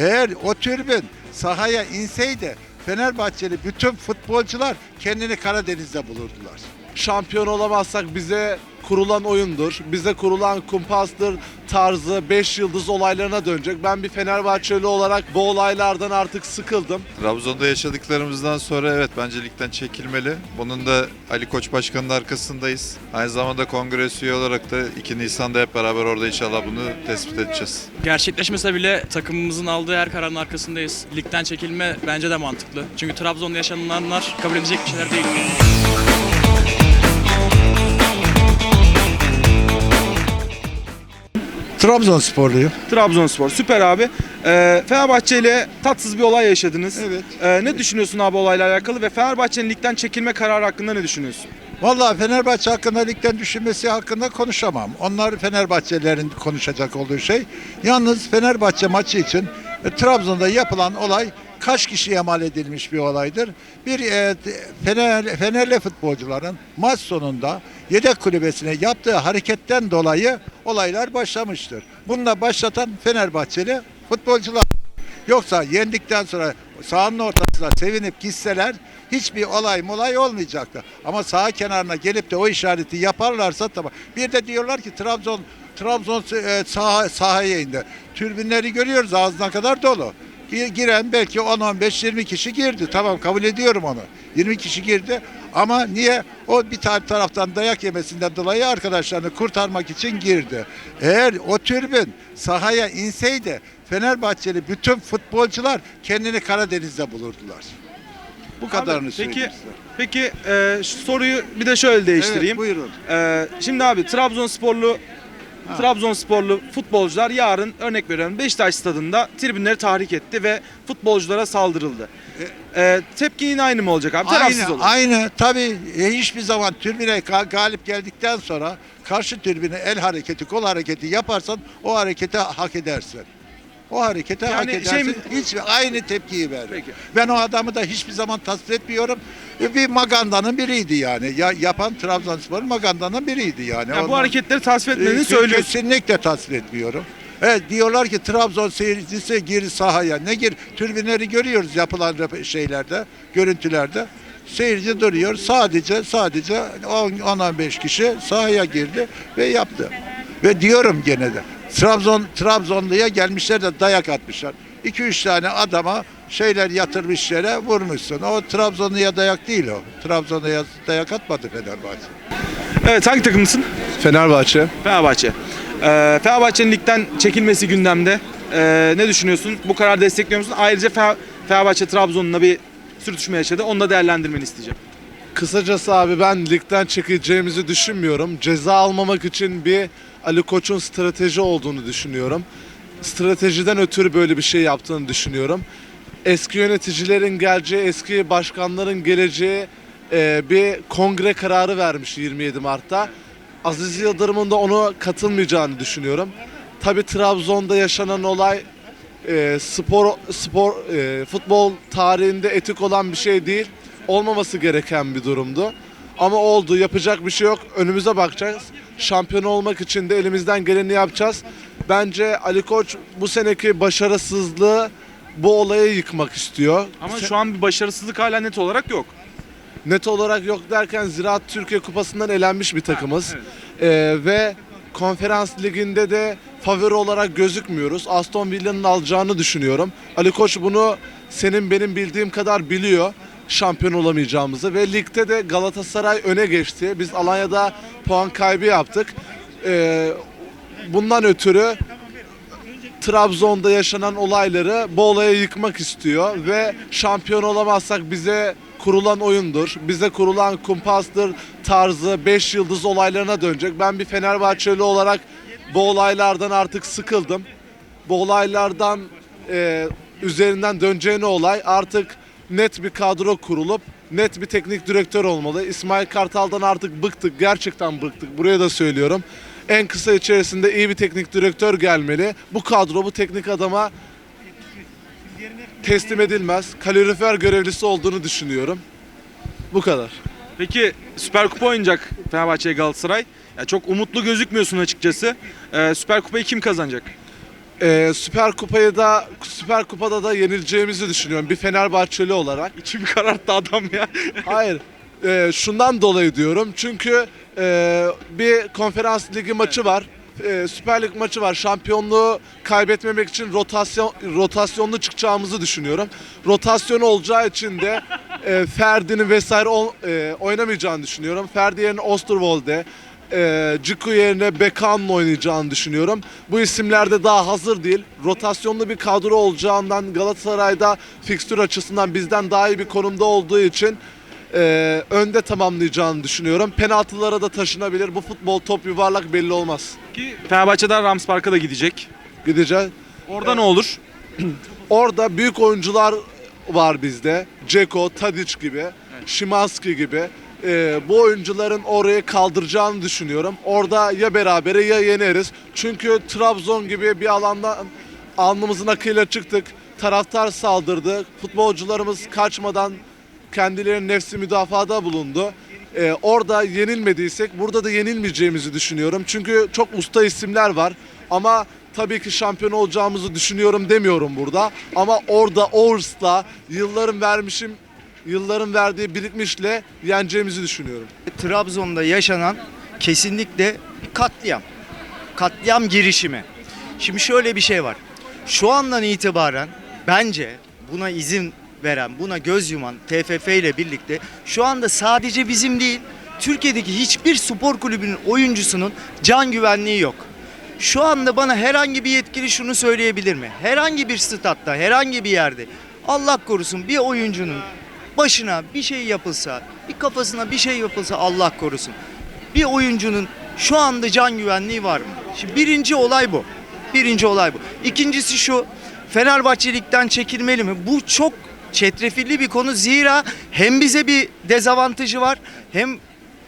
Eğer o türbün sahaya inseydi Fenerbahçeli bütün futbolcular kendini Karadeniz'de bulurdular. Şampiyon olamazsak bize kurulan oyundur, bize kurulan kumpastır tarzı 5 yıldız olaylarına dönecek. Ben bir Fenerbahçeli olarak bu olaylardan artık sıkıldım. Trabzon'da yaşadıklarımızdan sonra evet bence ligden çekilmeli. Bunun da Ali Koç Başkan'ın arkasındayız. Aynı zamanda kongres üye olarak da 2 Nisan'da hep beraber orada inşallah bunu tespit edeceğiz. Gerçekleşmese bile takımımızın aldığı her kararın arkasındayız. Ligden çekilme bence de mantıklı. Çünkü Trabzon'da yaşananlar kabul edilecek bir şeyler değil. Trabzonsporluyum. Trabzonspor. Süper abi. Ee, Fenerbahçe ile tatsız bir olay yaşadınız. Evet. Ee, ne düşünüyorsun abi olayla alakalı ve Fenerbahçe'nin ligden çekilme kararı hakkında ne düşünüyorsun? Vallahi Fenerbahçe hakkında ligden düşünmesi hakkında konuşamam. Onlar Fenerbahçelilerin konuşacak olduğu şey. Yalnız Fenerbahçe maçı için e, Trabzon'da yapılan olay kaç kişiye mal edilmiş bir olaydır. Bir e, Fener, Fenerli futbolcuların maç sonunda yedek kulübesine yaptığı hareketten dolayı olaylar başlamıştır. Bunu da başlatan Fenerbahçeli futbolcular. Yoksa yendikten sonra sahanın ortasına sevinip gitseler hiçbir olay molay olmayacaktı. Ama saha kenarına gelip de o işareti yaparlarsa tamam. Bir de diyorlar ki Trabzon Trabzon e, saha, sahaya indi. Türbinleri görüyoruz ağzına kadar dolu. Gi- Giren belki 10-15-20 kişi girdi. Tamam kabul ediyorum onu. 20 kişi girdi ama niye? O bir taraftan dayak yemesinden dolayı arkadaşlarını kurtarmak için girdi. Eğer o türbün sahaya inseydi Fenerbahçeli bütün futbolcular kendini Karadeniz'de bulurdular. Bu kadarını Abi, söyleyeyim peki, size. peki e, soruyu bir de şöyle değiştireyim. Evet, buyurun. Ee, şimdi abi Trabzonsporlu Trabzonsporlu futbolcular yarın örnek veriyorum Beşiktaş stadında tribünleri tahrik etti ve futbolculara saldırıldı. Ee, tepki yine aynı mı olacak abi? Tarafsız Aynı, olur. aynı. Tabii e, hiçbir zaman türbüne ga- galip geldikten sonra karşı türbüne el hareketi, kol hareketi yaparsan o hareketi hak edersin. O harekete hak Yani edersin. şey mi- Hiç aynı tepkiyi ver. Peki. Ben o adamı da hiçbir zaman tasvip etmiyorum. E, Bir magandanın biriydi yani. Ya, yapan Trabzonspor'un magandanın biriydi yani. Yani bu Ondan- hareketleri tasvip etmediğini e, söylüyorsun. Kesinlikle tasvip etmiyorum. Evet diyorlar ki Trabzon seyircisi gir sahaya. Ne gir? Türbinleri görüyoruz yapılan şeylerde, görüntülerde. Seyirci duruyor. Sadece sadece 10-15 kişi sahaya girdi ve yaptı. Ve diyorum gene de Trabzon Trabzonluya gelmişler de dayak atmışlar. 2-3 tane adama şeyler yatırmış yere vurmuşsun. O Trabzonluya dayak değil o. Trabzonluya dayak atmadı Fenerbahçe. Evet hangi takımlısın? Fenerbahçe. Fenerbahçe. Ee, Fenerbahçe'nin ligden çekilmesi gündemde. Ee, ne düşünüyorsun? Bu kararı destekliyor musun? Ayrıca Fe- Fenerbahçe Trabzon'la bir sürtüşme yaşadı. Onu da değerlendirmeni isteyeceğim. Kısacası abi ben ligden çekileceğimizi düşünmüyorum. Ceza almamak için bir Ali Koç'un strateji olduğunu düşünüyorum. Stratejiden ötürü böyle bir şey yaptığını düşünüyorum. Eski yöneticilerin geleceği, eski başkanların geleceği e, bir kongre kararı vermiş 27 Mart'ta. Aziz Yıldırım'ın da ona katılmayacağını düşünüyorum. Tabi Trabzon'da yaşanan olay e, spor spor e, futbol tarihinde etik olan bir şey değil. Olmaması gereken bir durumdu. Ama oldu. Yapacak bir şey yok. Önümüze bakacağız. Şampiyon olmak için de elimizden geleni yapacağız. Bence Ali Koç bu seneki başarısızlığı bu olayı yıkmak istiyor. Ama şu an bir başarısızlık hala net olarak yok. net olarak yok derken Ziraat Türkiye Kupası'ndan elenmiş bir takımız. Ee, ve konferans liginde de favori olarak gözükmüyoruz. Aston Villa'nın alacağını düşünüyorum. Ali Koç bunu senin benim bildiğim kadar biliyor şampiyon olamayacağımızı ve ligde de Galatasaray öne geçti. Biz Alanya'da puan kaybı yaptık. Ee, bundan ötürü Trabzon'da yaşanan olayları bu olaya yıkmak istiyor ve şampiyon olamazsak bize kurulan oyundur, bize kurulan kumpastır tarzı 5 yıldız olaylarına dönecek. Ben bir Fenerbahçeli olarak bu olaylardan artık sıkıldım. Bu olaylardan e, üzerinden döneceğine olay artık net bir kadro kurulup net bir teknik direktör olmalı. İsmail Kartal'dan artık bıktık, gerçekten bıktık. Buraya da söylüyorum. En kısa içerisinde iyi bir teknik direktör gelmeli. Bu kadro bu teknik adama teslim edilmez. Kalorifer görevlisi olduğunu düşünüyorum. Bu kadar. Peki Süper Kupa oynayacak Fenerbahçe Galatasaray. Ya çok umutlu gözükmüyorsun açıkçası. Ee, Süper Kupayı kim kazanacak? Ee, Süper Kupayı da Süper Kupada da yenileceğimizi düşünüyorum bir Fenerbahçeli olarak. İçimi kararttı adam ya. Hayır. Ee, şundan dolayı diyorum. Çünkü e, bir konferans ligi maçı var. e, Süper Lig maçı var. Şampiyonluğu kaybetmemek için rotasyon rotasyonlu çıkacağımızı düşünüyorum. Rotasyon olacağı için de e, Ferdi'nin vesaire ol- e, oynamayacağını düşünüyorum. Ferdi yerine Osterwolde, e, Ciku yerine Bekan'ın oynayacağını düşünüyorum. Bu isimler de daha hazır değil. Rotasyonlu bir kadro olacağından Galatasaray'da fikstür açısından bizden daha iyi bir konumda olduğu için e, önde tamamlayacağını düşünüyorum. Penaltılara da taşınabilir. Bu futbol top yuvarlak belli olmaz. Ki Fenerbahçe'den Rams Park'a da gidecek. Gideceğiz. Orada ne olur? Orada büyük oyuncular var bizde. Ceko, Tadic gibi, Şimanski gibi. Ee, bu oyuncuların orayı kaldıracağını düşünüyorum. Orada ya berabere ya yeneriz. Çünkü Trabzon gibi bir alandan alnımızın akıyla çıktık. Taraftar saldırdı. Futbolcularımız kaçmadan kendilerinin nefsi müdafada bulundu. Ee, orada yenilmediysek burada da yenilmeyeceğimizi düşünüyorum. Çünkü çok usta isimler var. Ama tabii ki şampiyon olacağımızı düşünüyorum demiyorum burada. Ama orada o hırsla yılların vermişim yılların verdiği birikmişle yeneceğimizi düşünüyorum. Trabzon'da yaşanan kesinlikle katliam. Katliam girişimi. Şimdi şöyle bir şey var. Şu andan itibaren bence buna izin veren, buna göz yuman TFF ile birlikte şu anda sadece bizim değil, Türkiye'deki hiçbir spor kulübünün oyuncusunun can güvenliği yok. Şu anda bana herhangi bir yetkili şunu söyleyebilir mi? Herhangi bir statta, herhangi bir yerde Allah korusun bir oyuncunun başına bir şey yapılsa, bir kafasına bir şey yapılsa Allah korusun. Bir oyuncunun şu anda can güvenliği var mı? Şimdi birinci olay bu. Birinci olay bu. İkincisi şu. Fenerbahçe ligden çekilmeli mi? Bu çok çetrefilli bir konu. Zira hem bize bir dezavantajı var hem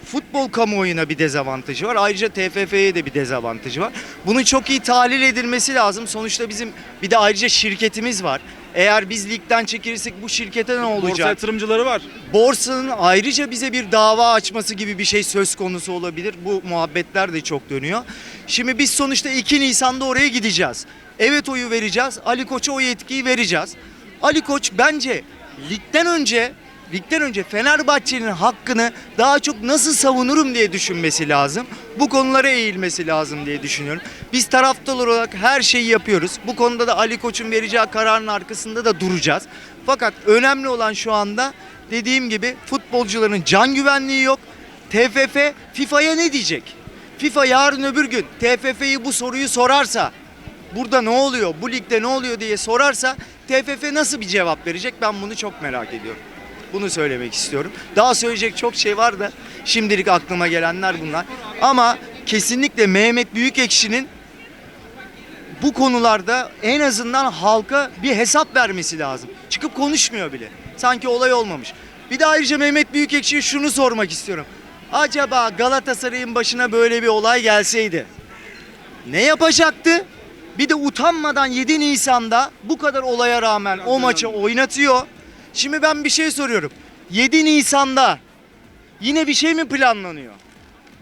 futbol kamuoyuna bir dezavantajı var. Ayrıca TFF'ye de bir dezavantajı var. Bunun çok iyi tahlil edilmesi lazım. Sonuçta bizim bir de ayrıca şirketimiz var. Eğer biz ligden çekilirsek bu şirkete ne Borsa olacak? yatırımcıları var. borsanın ayrıca bize bir dava açması gibi bir şey söz konusu olabilir. Bu muhabbetler de çok dönüyor. Şimdi biz sonuçta 2 Nisan'da oraya gideceğiz. Evet oyu vereceğiz. Ali Koç'a o yetkiyi vereceğiz. Ali Koç bence ligden önce ligden önce Fenerbahçe'nin hakkını daha çok nasıl savunurum diye düşünmesi lazım. Bu konulara eğilmesi lazım diye düşünüyorum. Biz taraftar olarak her şeyi yapıyoruz. Bu konuda da Ali Koç'un vereceği kararın arkasında da duracağız. Fakat önemli olan şu anda dediğim gibi futbolcuların can güvenliği yok. TFF FIFA'ya ne diyecek? FIFA yarın öbür gün TFF'yi bu soruyu sorarsa burada ne oluyor, bu ligde ne oluyor diye sorarsa TFF nasıl bir cevap verecek ben bunu çok merak ediyorum. Bunu söylemek istiyorum. Daha söyleyecek çok şey var da şimdilik aklıma gelenler bunlar. Ama kesinlikle Mehmet Büyükekşi'nin bu konularda en azından halka bir hesap vermesi lazım. Çıkıp konuşmuyor bile. Sanki olay olmamış. Bir de ayrıca Mehmet Büyükekşi'ye şunu sormak istiyorum. Acaba Galatasaray'ın başına böyle bir olay gelseydi ne yapacaktı? Bir de utanmadan 7 Nisan'da bu kadar olaya rağmen o maçı oynatıyor. Şimdi ben bir şey soruyorum. 7 Nisan'da yine bir şey mi planlanıyor?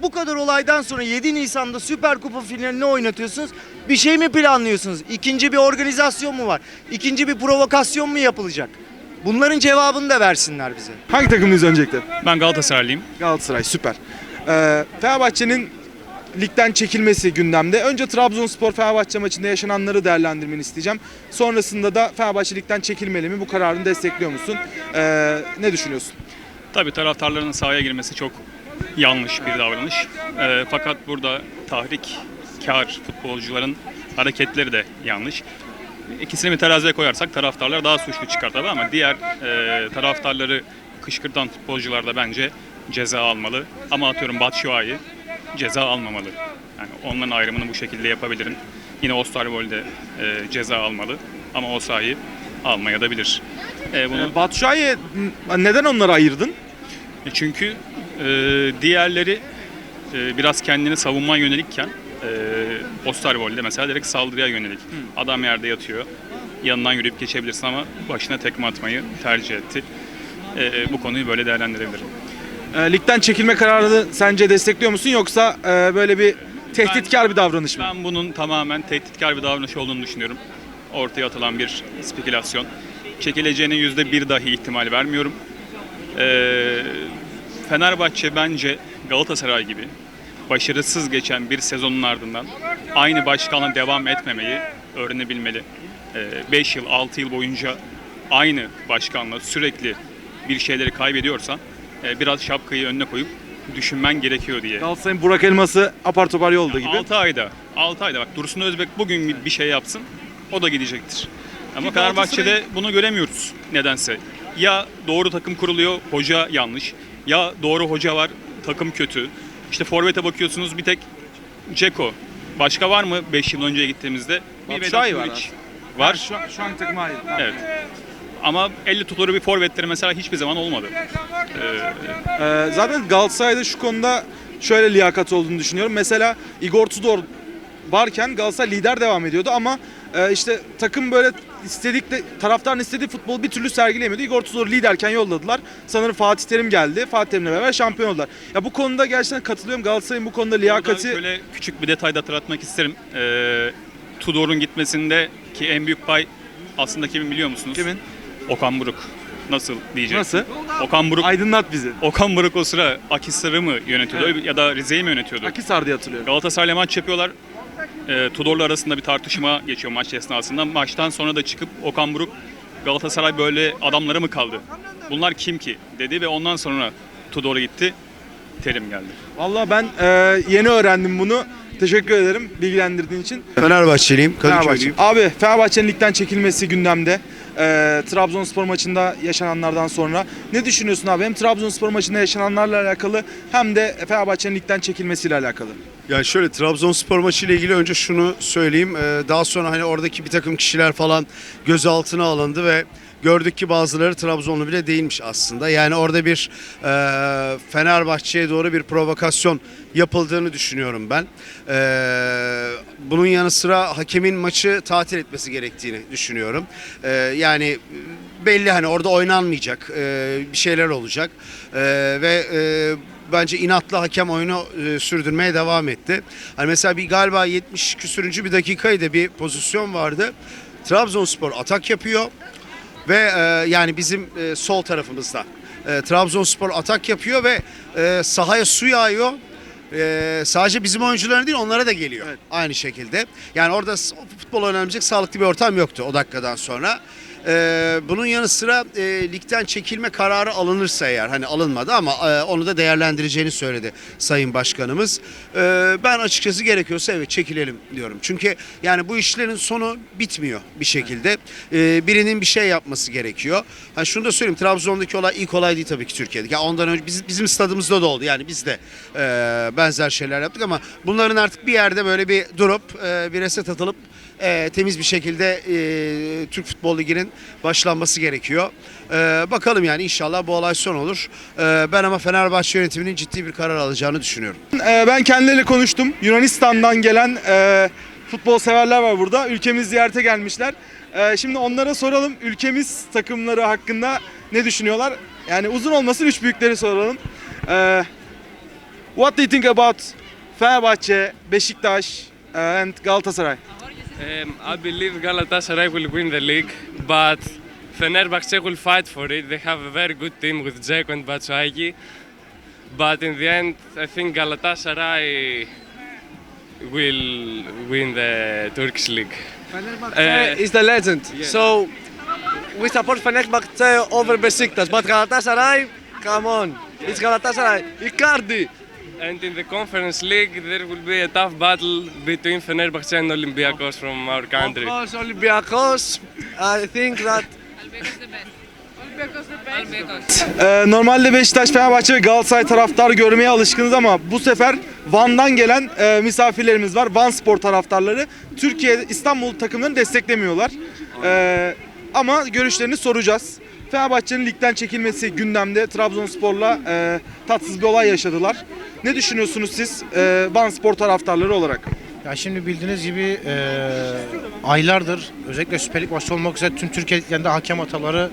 Bu kadar olaydan sonra 7 Nisan'da Süper Kupa finalini oynatıyorsunuz. Bir şey mi planlıyorsunuz? İkinci bir organizasyon mu var? İkinci bir provokasyon mu yapılacak? Bunların cevabını da versinler bize. Hangi takımınız öncelikle? Ben Galatasaraylıyım. Galatasaray süper. Ee, Fenerbahçe'nin ligden çekilmesi gündemde. Önce Trabzonspor Fenerbahçe maçında yaşananları değerlendirmeni isteyeceğim. Sonrasında da Fenerbahçe ligden çekilmeli mi? Bu kararını destekliyor musun? Ee, ne düşünüyorsun? Tabii taraftarların sahaya girmesi çok yanlış bir davranış. Ee, fakat burada tahrik, kar futbolcuların hareketleri de yanlış. İkisini bir teraziye koyarsak taraftarlar daha suçlu çıkar tabii ama diğer e, taraftarları kışkırtan futbolcular da bence ceza almalı. Ama atıyorum Batshuayi ceza almamalı. Yani onların ayrımını bu şekilde yapabilirim. Yine Osterwolde e, ceza almalı ama o sahi almaya da bilir. E, bunu Batshuayi neden onları ayırdın? e Çünkü e, diğerleri e, biraz kendini savunma yönelikken e, Osterwold'de mesela direkt saldırıya yönelik. Adam yerde yatıyor. Yanından yürüyüp geçebilirsin ama başına tekme atmayı tercih etti. E, bu konuyu böyle değerlendirebilirim. Ee, ligden çekilme kararını sence destekliyor musun yoksa e, böyle bir tehditkar bir davranış mı? Ben bunun tamamen tehditkar bir davranış olduğunu düşünüyorum. Ortaya atılan bir spekülasyon. Çekileceğine yüzde bir dahi ihtimal vermiyorum. Ee, Fenerbahçe bence Galatasaray gibi başarısız geçen bir sezonun ardından aynı başkanla devam etmemeyi öğrenebilmeli. 5 yıl, 6 yıl boyunca aynı başkanla sürekli bir şeyleri kaybediyorsan e, biraz şapkayı önüne koyup düşünmen gerekiyor diye. Galatasaray'ın Burak Elmas'ı apar topar yolda gibi. 6 ayda, 6 ayda bak Dursun Özbek bugün bir şey yapsın o da gidecektir. Ama Fenerbahçe'de bunu göremiyoruz nedense. Ya doğru takım kuruluyor, hoca yanlış. Ya doğru hoca var, takım kötü. İşte forvete bakıyorsunuz bir tek Ceko. Başka var mı 5 yıl önceye gittiğimizde? Batshuayi Vedat var Muriç Var. Şu, an- şu an takım hayır. Tamam. Evet. Ama 50 tutulur bir forvetleri mesela hiçbir zaman olmadı. Ee, zaten Galatasaray'da şu konuda şöyle liyakat olduğunu düşünüyorum. Mesela Igor Tudor varken Galatasaray lider devam ediyordu ama e, işte takım böyle istedikleri taraftarın istediği futbolu bir türlü sergileyemiyordu. Igor Tudor liderken yolladılar. Sanırım Fatih Terim geldi. Fatih Terim'le beraber şampiyon oldular. Ya bu konuda gerçekten katılıyorum. Galatasaray'ın bu konuda Burada liyakati şöyle küçük bir detay da hatırlatmak isterim. Ee, Tudor'un gitmesinde ki en büyük pay aslında kimin biliyor musunuz? kimin? Okan Buruk. Nasıl diyecek? Nasıl? Okan Buruk Aydınlat bizi. Okan Buruk o sıra Akhisar'ı mı yönetiyordu ya da Rize'yi mi yönetiyordu? Akisar diye hatırlıyorum. Galatasaray'la maç yapıyorlar. Ee, Tudor'la arasında bir tartışma geçiyor maç esnasında. Maçtan sonra da çıkıp Okan Buruk Galatasaray böyle adamları mı kaldı? Bunlar kim ki? dedi ve ondan sonra Tudor'a gitti. Terim geldi. Vallahi ben e, yeni öğrendim bunu. Teşekkür ederim bilgilendirdiğin için. Fenerbahçeliyim, Fenerbahçe. Kadıköylüyüm. Abi Fenerbahçe'nin ligden çekilmesi gündemde. Ee, Trabzonspor maçında yaşananlardan sonra. Ne düşünüyorsun abi? Hem Trabzonspor maçında yaşananlarla alakalı hem de Fenerbahçe'nin ligden çekilmesiyle alakalı. Yani şöyle Trabzonspor maçı ile ilgili önce şunu söyleyeyim. Ee, Daha sonra hani oradaki bir takım kişiler falan gözaltına alındı ve gördük ki bazıları Trabzonlu bile değilmiş aslında. Yani orada bir e, Fenerbahçe'ye doğru bir provokasyon yapıldığını düşünüyorum ben. Ee, bunun yanı sıra hakemin maçı tatil etmesi gerektiğini düşünüyorum. Ee, yani belli hani orada oynanmayacak e, bir şeyler olacak Ee, ve e, bence inatlı hakem oyunu e, sürdürmeye devam etti. Hani mesela bir galiba 70 küsürüncü bir dakikaydı bir pozisyon vardı. Trabzonspor atak yapıyor ve e, yani bizim e, sol tarafımızda e, Trabzonspor atak yapıyor ve e, sahaya su yağıyor. E, sadece bizim oyuncuların değil onlara da geliyor aynı şekilde. Yani orada futbol oynanabilecek sağlıklı bir ortam yoktu o dakikadan sonra. E, bunun yanı sıra e, ligden çekilme kararı alınırsa eğer hani alınmadı ama e, onu da değerlendireceğini söyledi Sayın Başkanımız. E, ben açıkçası gerekiyorsa evet çekilelim diyorum. Çünkü yani bu işlerin sonu bitmiyor bir şekilde. E, birinin bir şey yapması gerekiyor. Ha şunu da söyleyeyim Trabzon'daki olay ilk olay değil tabii ki Türkiye'deki. Ya ondan önce biz, bizim stadımızda da oldu. Yani biz de e, benzer şeyler yaptık ama bunların artık bir yerde böyle bir durup e, bir reset atılıp e, temiz bir şekilde e, Türk Futbol Ligi'nin başlanması gerekiyor. E, bakalım yani inşallah bu olay son olur. E, ben ama Fenerbahçe yönetiminin ciddi bir karar alacağını düşünüyorum. Ee, ben kendileriyle konuştum. Yunanistan'dan gelen e, futbol severler var burada. Ülkemiz ziyarete gelmişler. Ee, şimdi onlara soralım ülkemiz takımları hakkında ne düşünüyorlar? Yani uzun olmasın üç büyükleri soralım. Ee, what do you think about Fenerbahçe, Beşiktaş uh, and Galatasaray? Um, I believe Galatasaray will win the league, but Fenerbahce will fight for it. They have a very good team with Dzeko and Batshuayi. But in the end, I think Galatasaray will win the Turkish league. Fenerbahce is the legend. So we support Fenerbahce over Besiktas. But Galatasaray, come on. It's Galatasaray. Icardi. And in the Conference League, there will be a tough battle between Fenerbahce and Olympiacos from our Of country. course, Olympiacos. I think that Ee, normalde Beşiktaş, Fenerbahçe ve Galatasaray taraftarı görmeye alışkınız ama bu sefer Van'dan gelen e, misafirlerimiz var. Van Spor taraftarları. Türkiye, İstanbul takımlarını desteklemiyorlar. Ee, ama görüşlerini soracağız. Fenerbahçe'nin ligden çekilmesi gündemde. Trabzonspor'la e, tatsız bir olay yaşadılar. Ne düşünüyorsunuz siz e, Van Spor taraftarları olarak? Ya şimdi bildiğiniz gibi e, aylardır özellikle Süper Lig başta olmak üzere tüm Türkiye liglerinde hakem hataları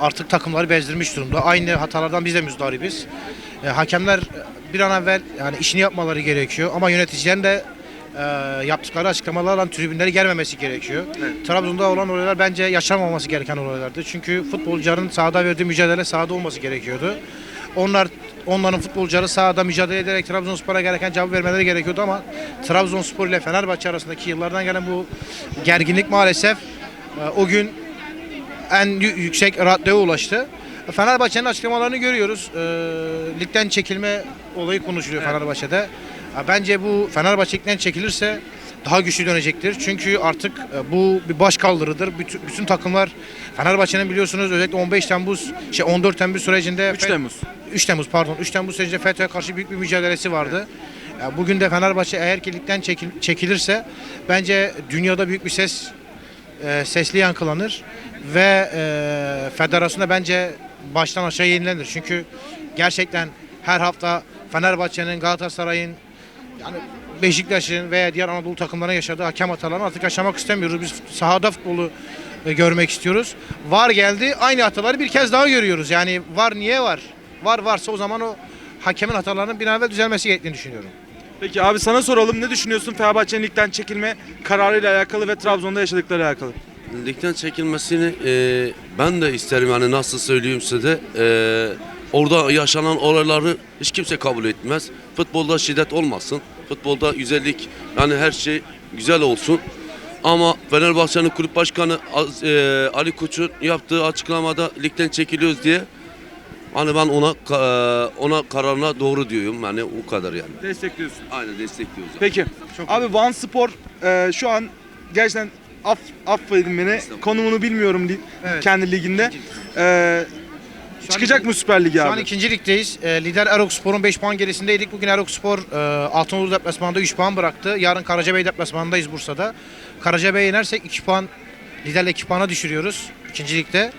artık takımları bezdirmiş durumda. Aynı hatalardan biz de müzdaribiz. E, hakemler bir an evvel yani işini yapmaları gerekiyor ama yöneticilerin de e, yaptıkları açıklamalarla tribünleri gelmemesi gerekiyor. Trabzon'da olan olaylar bence yaşanmaması gereken olaylardı. Çünkü futbolcuların sahada verdiği mücadele sahada olması gerekiyordu. Onlar onların futbolcuları sahada mücadele ederek Trabzonspor'a gereken cevap vermeleri gerekiyordu ama Trabzonspor ile Fenerbahçe arasındaki yıllardan gelen bu gerginlik maalesef e, o gün en yü- yüksek raddeye ulaştı. Fenerbahçe'nin açıklamalarını görüyoruz. E, ligden çekilme olayı konuşuluyor Fenerbahçe'de. Ya Bence bu Fenerbahçe ligden çekilirse daha güçlü dönecektir. Çünkü artık e, bu bir baş kaldırıdır. Bütün, bütün takımlar Fenerbahçe'nin biliyorsunuz özellikle 15 Temmuz, şey 14 Temmuz sürecinde 3 Temmuz. 3 Temmuz pardon 3 Temmuz sürecinde FETÖ'ye karşı büyük bir mücadelesi vardı. Ya Bugün de Fenerbahçe eğer ki ligden çekil- çekilirse bence dünyada büyük bir ses e, sesli yankılanır ve e, federasyonda bence baştan aşağı yenilenir. Çünkü gerçekten her hafta Fenerbahçe'nin, Galatasaray'ın yani Beşiktaş'ın veya diğer Anadolu takımlarına yaşadığı hakem hatalarını artık yaşamak istemiyoruz. Biz sahada futbolu e, görmek istiyoruz. Var geldi aynı hataları bir kez daha görüyoruz. Yani var niye var? Var varsa o zaman o hakemin hatalarının bir an evvel düzelmesi gerektiğini düşünüyorum. Peki abi sana soralım ne düşünüyorsun Fenerbahçe'nin ligden çekilme kararıyla alakalı ve Trabzon'da yaşadıkları alakalı? Ligden çekilmesini e, ben de isterim yani nasıl söyleyeyim size. E, orada yaşanan olayları hiç kimse kabul etmez. Futbolda şiddet olmasın. Futbolda güzellik yani her şey güzel olsun. Ama Fenerbahçe'nin kulüp başkanı e, Ali Koç'un yaptığı açıklamada ligden çekiliyoruz diye hani ben ona ka- ona kararına doğru diyorum yani o kadar yani. Destekliyorsun. Aynen destekliyoruz. Peki. abi Van Spor e, şu an gerçekten aff, affedin beni konumunu bilmiyorum Evet. kendi liginde. E, çıkacak mı Süper Lig'e Şu an abi? ikinci ligdeyiz. E, lider Erokspor'un 5 puan gerisindeydik. Bugün Erokspor e, Altınoluk deplasmanında 3 puan bıraktı. Yarın Karacabey deplasmanındayız Bursa'da. Karacabey'e yenersek 2 puan liderle 2 puana düşürüyoruz ikinci ligde.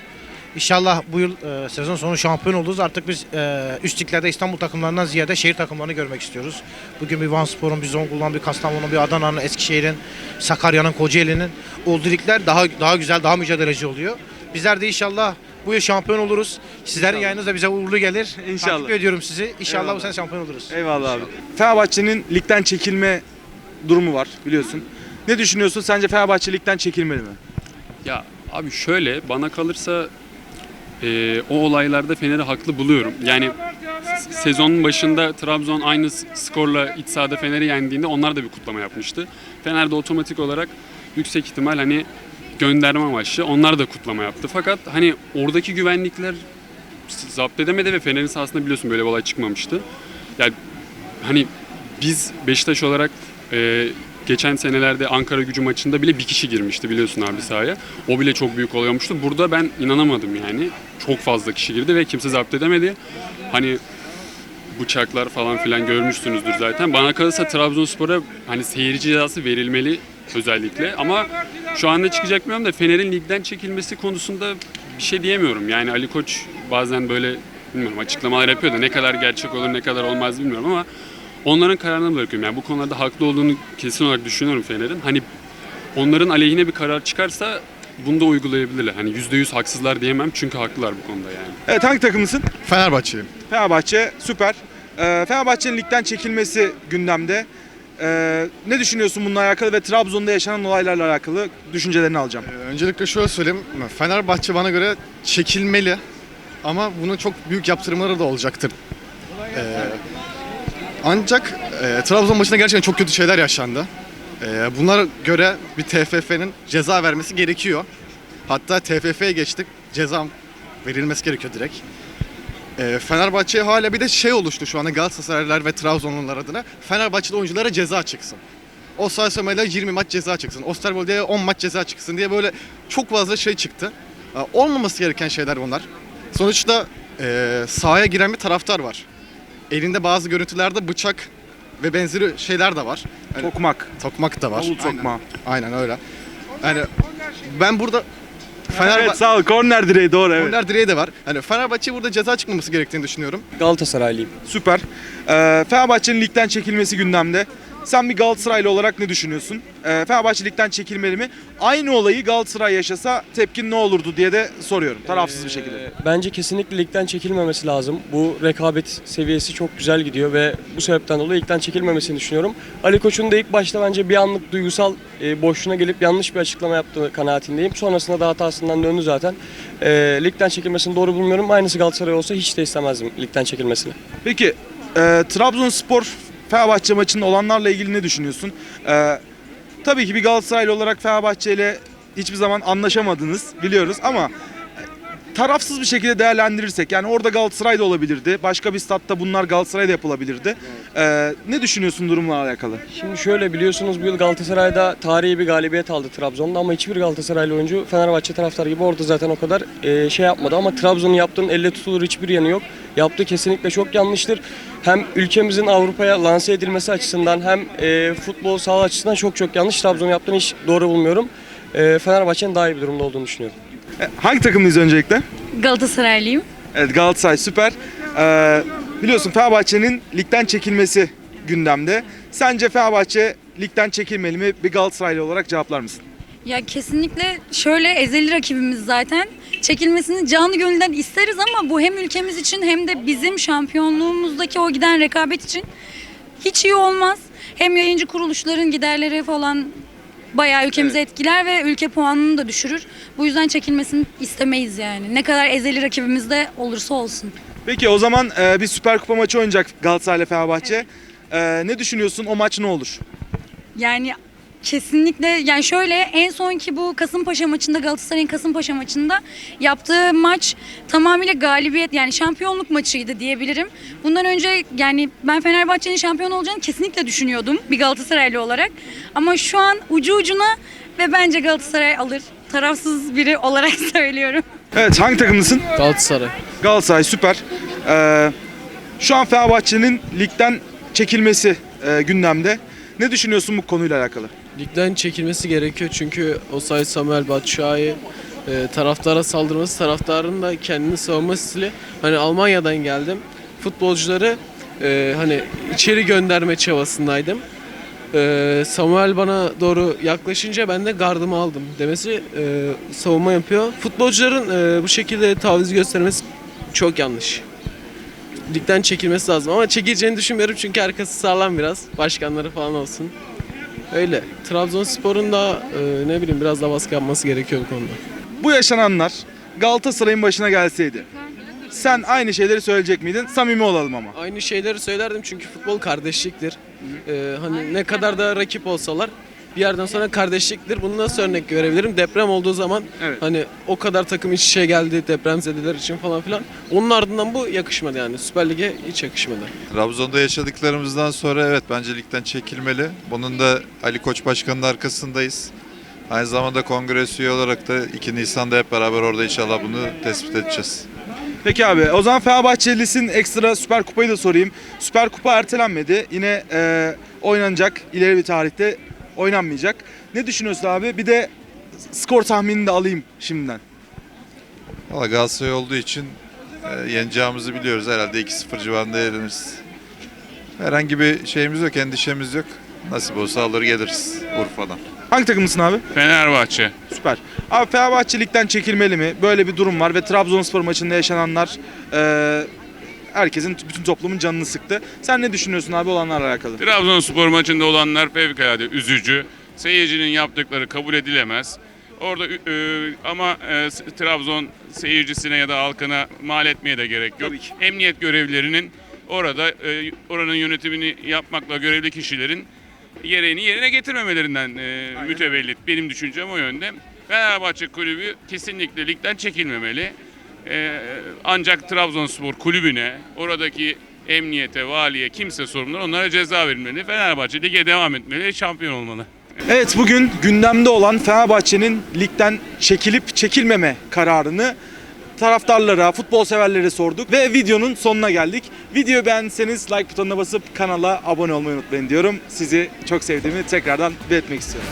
İnşallah bu yıl e, sezon sonu şampiyon oluruz. Artık biz e, üst liglerde İstanbul takımlarından ziyade şehir takımlarını görmek istiyoruz. Bugün bir Van Spor'un, bir Zonguldak'ın, bir Kastamonu'nun, bir Adana'nın, Eskişehir'in, Sakarya'nın, Kocaeli'nin olduğu ligler daha daha güzel, daha mücadeleci oluyor. Bizler de inşallah bu yıl şampiyon oluruz. Sizlerin yayınınız da bize uğurlu gelir. İnşallah. Takip ediyorum sizi. İnşallah Eyvallah. bu sene şampiyon oluruz. Eyvallah abi. Fenerbahçe'nin ligden çekilme durumu var biliyorsun. Ne düşünüyorsun? Sence Fenerbahçe ligden çekilmeli mi? Ya abi şöyle bana kalırsa e, o olaylarda Fener'i haklı buluyorum. Yani sezonun başında Trabzon aynı skorla iç sahada Fener'i yendiğinde onlar da bir kutlama yapmıştı. Fener de otomatik olarak yüksek ihtimal hani gönderme amaçlı onlar da kutlama yaptı. Fakat hani oradaki güvenlikler zapt edemedi ve Fener'in sahasında biliyorsun böyle bir olay çıkmamıştı. Yani hani biz Beşiktaş olarak e, geçen senelerde Ankara gücü maçında bile bir kişi girmişti biliyorsun abi sahaya. O bile çok büyük olay olmuştu. Burada ben inanamadım yani. Çok fazla kişi girdi ve kimse zapt edemedi. Hani bıçaklar falan filan görmüşsünüzdür zaten. Bana kalırsa Trabzonspor'a hani seyirci cezası verilmeli özellikle. Ama şu anda çıkacak bilmiyorum da Fener'in ligden çekilmesi konusunda bir şey diyemiyorum. Yani Ali Koç bazen böyle bilmiyorum açıklamalar yapıyor da ne kadar gerçek olur ne kadar olmaz bilmiyorum ama onların kararına bırakıyorum. Yani bu konularda haklı olduğunu kesin olarak düşünüyorum Fener'in. Hani onların aleyhine bir karar çıkarsa bunu da uygulayabilirler. Hani %100 haksızlar diyemem çünkü haklılar bu konuda yani. Evet hangi takımısın? Fenerbahçe'yim. Fenerbahçe süper. Ee, Fenerbahçe'nin ligden çekilmesi gündemde. Ee, ne düşünüyorsun bununla alakalı ve Trabzon'da yaşanan olaylarla alakalı düşüncelerini alacağım. Ee, Öncelikle şöyle söyleyeyim. Fenerbahçe bana göre çekilmeli. Ama bunun çok büyük yaptırımları da olacaktır. Ee, ancak e, Trabzon maçında gerçekten çok kötü şeyler yaşandı. Ee, bunlara göre bir TFF'nin ceza vermesi gerekiyor. Hatta TFF'ye geçtik. Ceza verilmesi gerekiyor direkt. Ee, Fenerbahçe hala bir de şey oluştu şu anda Galatasaraylılar ve Trabzonlular adına. Fenerbahçe'de oyunculara ceza çıksın. Osay Samuel'e 20 maç ceza çıksın. Osterwolde'ye 10 maç ceza çıksın diye böyle çok fazla şey çıktı. Ee, Olmaması gereken şeyler bunlar. Sonuçta e, sahaya giren bir taraftar var. Elinde bazı görüntülerde bıçak ve benzeri şeyler de var. Yani Tokmak. tokmak da var. Aynen. tokmağı. Aynen öyle. Yani ben burada Fenerbahçe Evet sağ ol. Korner direği doğru evet. Korner direği de var. Hani Fenerbahçe burada ceza çıkmaması gerektiğini düşünüyorum. Galatasaraylıyım. Süper. Ee, Fenerbahçe'nin ligden çekilmesi gündemde. Sen bir Galatasaraylı olarak ne düşünüyorsun? Ee, Fenerbahçe ligden çekilmeli mi? Aynı olayı Galatasaray yaşasa tepkin ne olurdu diye de soruyorum tarafsız bir şekilde. Ee, Bence kesinlikle ligden çekilmemesi lazım. Bu rekabet seviyesi çok güzel gidiyor ve bu sebepten dolayı ligden çekilmemesini düşünüyorum. Ali Koç'un da ilk başta bence bir anlık duygusal e, boşluğuna gelip yanlış bir açıklama yaptığı kanaatindeyim. Sonrasında da hatasından döndü zaten. E, ligden çekilmesini doğru bulmuyorum. Aynısı Galatasaray olsa hiç de istemezdim ligden çekilmesini. Peki e, Trabzonspor Fenerbahçe maçında olanlarla ilgili ne düşünüyorsun? E, tabii ki bir Galatasaraylı olarak Fenerbahçe ile hiçbir zaman anlaşamadınız biliyoruz ama tarafsız bir şekilde değerlendirirsek yani orada Galatasaray da olabilirdi. Başka bir statta bunlar Galatasaray'da yapılabilirdi. E, ne düşünüyorsun durumla alakalı? Şimdi şöyle biliyorsunuz bu yıl Galatasaray'da tarihi bir galibiyet aldı Trabzon'da ama hiçbir Galatasaraylı oyuncu Fenerbahçe taraftarı gibi orada zaten o kadar e, şey yapmadı ama Trabzon'un yaptığının elle tutulur hiçbir yanı yok. Yaptığı kesinlikle çok yanlıştır. Hem ülkemizin Avrupa'ya lanse edilmesi açısından hem e, futbol saha açısından çok çok yanlış. Trabzon'un yaptığını hiç doğru bulmuyorum. E, Fenerbahçe'nin daha iyi bir durumda olduğunu düşünüyorum. Hangi takımlıyız öncelikle? Galatasaraylıyım. Evet Galatasaray süper. Ee, biliyorsun Fenerbahçe'nin ligden çekilmesi gündemde. Sence Fenerbahçe ligden çekilmeli mi? Bir Galatasaraylı olarak cevaplar mısın? Ya kesinlikle şöyle ezeli rakibimiz zaten. Çekilmesini canı gönülden isteriz ama bu hem ülkemiz için hem de bizim şampiyonluğumuzdaki o giden rekabet için hiç iyi olmaz. Hem yayıncı kuruluşların giderleri falan bayağı ülkemizi etkiler ve ülke puanını da düşürür. Bu yüzden çekilmesini istemeyiz yani. Ne kadar ezeli rakibimiz de olursa olsun. Peki o zaman e, bir Süper Kupa maçı oynayacak Galatasaray ile Fenerbahçe. E, ne düşünüyorsun? O maç ne olur? Yani kesinlikle yani şöyle en sonki bu Kasımpaşa maçında Galatasaray'ın Kasımpaşa maçında yaptığı maç tamamıyla galibiyet yani şampiyonluk maçıydı diyebilirim. Bundan önce yani ben Fenerbahçe'nin şampiyon olacağını kesinlikle düşünüyordum bir Galatasaraylı olarak. Ama şu an ucu ucuna ve bence Galatasaray alır. Tarafsız biri olarak söylüyorum. Evet hangi takımlısın? Galatasaray. Galatasaray süper. E, şu an Fenerbahçe'nin ligden çekilmesi e, gündemde. Ne düşünüyorsun bu konuyla alakalı? Ligden çekilmesi gerekiyor çünkü Osay Samuel Batshuayi e, taraftara saldırması, taraftarın da kendini savunma stili. Hani Almanya'dan geldim. Futbolcuları e, hani içeri gönderme çabasındaydım. E, Samuel bana doğru yaklaşınca ben de gardımı aldım demesi e, savunma yapıyor. Futbolcuların e, bu şekilde taviz göstermesi çok yanlış. Ligden çekilmesi lazım ama çekileceğini düşünmüyorum çünkü arkası sağlam biraz. Başkanları falan olsun. Öyle. Trabzonspor'un da e, ne bileyim biraz daha baskı yapması gerekiyor bu konuda. Bu yaşananlar Galatasaray'ın başına gelseydi sen aynı şeyleri söyleyecek miydin? Samimi olalım ama. Aynı şeyleri söylerdim çünkü futbol kardeşliktir. E, hani ne kadar da rakip olsalar bir yerden sonra kardeşliktir. Bunu nasıl örnek görebilirim? Deprem olduğu zaman Evet. hani o kadar takım iç içe geldi depremzedeler için falan filan. Onun ardından bu yakışmadı yani. Süper Lig'e hiç yakışmadı. Trabzon'da yaşadıklarımızdan sonra evet bence ligden çekilmeli. Bunun da Ali Koç Başkan'ın arkasındayız. Aynı zamanda kongre üye olarak da 2 Nisan'da hep beraber orada inşallah bunu tespit edeceğiz. Peki abi o zaman Fenerbahçelisin ekstra Süper Kupayı da sorayım. Süper Kupa ertelenmedi. Yine e, oynanacak ileri bir tarihte oynanmayacak. Ne düşünüyorsun abi? Bir de skor tahminini de alayım şimdiden. Valla Galatasaray olduğu için e, yeneceğimizi biliyoruz. Herhalde 2-0 civarında yeniriz. Herhangi bir şeyimiz yok, endişemiz yok. Nasip olsa alır geliriz Urfa'dan. Hangi takımlısın abi? Fenerbahçe. Süper. Abi Fenerbahçe ligden çekilmeli mi? Böyle bir durum var ve Trabzonspor maçında yaşananlar e, herkesin, bütün toplumun canını sıktı. Sen ne düşünüyorsun abi olanlarla alakalı? Trabzonspor maçında olanlar fevkalade üzücü. Seyircinin yaptıkları kabul edilemez. Orada e, ama e, Trabzon seyircisine ya da halkına mal etmeye de gerek yok. Tabii ki. Emniyet görevlilerinin orada e, oranın yönetimini yapmakla görevli kişilerin yereğini yerine getirmemelerinden e, mütevellit. Benim düşüncem o yönde. Fenerbahçe kulübü kesinlikle ligden çekilmemeli. E, ancak Trabzonspor kulübüne, oradaki emniyete, valiye, kimse sorumlular onlara ceza verilmeli. Fenerbahçe lige devam etmeli, şampiyon olmalı. Evet bugün gündemde olan Fenerbahçe'nin ligden çekilip çekilmeme kararını taraftarlara, futbol severlere sorduk ve videonun sonuna geldik. Videoyu beğendiyseniz like butonuna basıp kanala abone olmayı unutmayın diyorum. Sizi çok sevdiğimi tekrardan belirtmek istiyorum.